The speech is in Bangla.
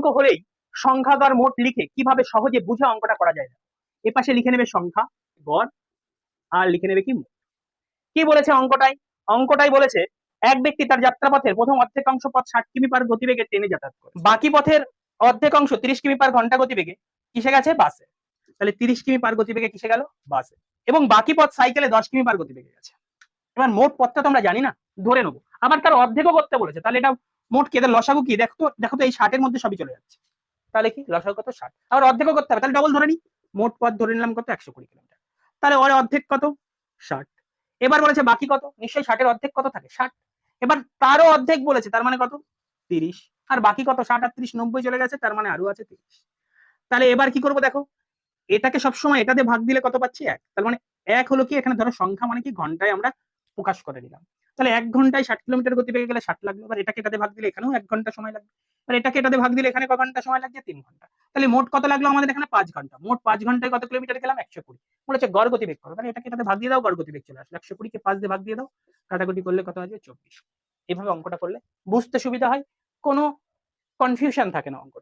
অঙ্ক হলেই সংখ্যাগড় মোট লিখে কীভাবে সহজে বুঝে অঙ্কটা করা যায়। এ পাশে লিখে নেবে সংখ্যা, গড়, আর লিখে নেবে কি কি বলেছে অঙ্কটাই অঙ্কটাই বলেছে, এক ব্যক্তি তার যাত্রাপথের প্রথম অর্ধেকাংশ পথ ষাট কিমি পার গতিবেগে ট্রেনে যাতায়াত করে। বাকি পথের অর্ধেক অংশ তিরিশ কিমি পার ঘণ্টা গতিবেগে কিসে গেছে? বাসে। তাহলে তিরিশ কিমি পার গতিবেগে কিসে গেল? বাসে। এবং বাকি পথ সাইকেলে দশ কিমি পার গতিবেগে গেছে। এবার মোট পথটা তো আমরা জানি না, ধরে নেব। আবার তার অর্ধেকও করতে বলেছে, তাহলে এটা মোট কেটে লসাগু কি? দেখো দেখো তো এই ষাটের মধ্যে সবই চলে যাচ্ছে। তাহলে কি? লসাগু কত? ষাট। আবার অর্ধেকও করতে হবে, তাহলে ডবল ধরে নি। মোট পথ ধরে নিলাম কত? একশো কুড়ি কিলোমিটার। তাহলে ওর অর্ধেক কত? ষাট। এবার বলেছে বাকি কত? নিশ্চয়ই ষাটের অর্ধেক কত থাকে? ষাট। এবার তারও অর্ধেক বলেছে, তার মানে কত? তিরিশ। আর বাকি কত? ষাট আর তিরিশ নব্বই চলে গেছে, তার মানে আরও আছে তিরিশ। তাহলে এবার কি করব দেখো? এটাকে সবসময় এটাতে ভাগ দিলে কত পাচ্ছি? এক। তার মানে এক হলো কি? এখানে ধরো সংখ্যা মানে কি? ঘন্টায় আমরা প্রকাশ করে দিলাম তাহলে এক ঘন্টায় ষাট কিলোমিটার গতি পেয়ে গেলে ষাট লাগবে এবার এটাকে এটাতে ভাগ দিলে এখানেও এক ঘণ্টা সময় লাগবে। আর এটাকে এটাতে ভাগ দিলে এখানে ক ঘণ্টা সময় লাগছে? তিন ঘণ্টা। তাহলে মোট কত লাগল আমাদের এখানে? পাঁচ ঘণ্টা। মোট পাঁচ ঘন্টায় কত কিলোমিটার গেলাম? একশো কুড়ি। বলেছে গড় গতিবেগ করো। তাহলে এটাকে এটাতে ভাগ দিয়ে দাও, গড় গতিবেগ চলে আসলো। একশো কুড়িকে পাঁচ দিয়ে ভাগ দিয়ে দাও। কাটাকুটি করলে কত আসবে? চব্বিশ। এভাবে অঙ্কটা করলে বুঝতে সুবিধা হয়। কোনো কনফিউশন থাকে না অঙ্কটা।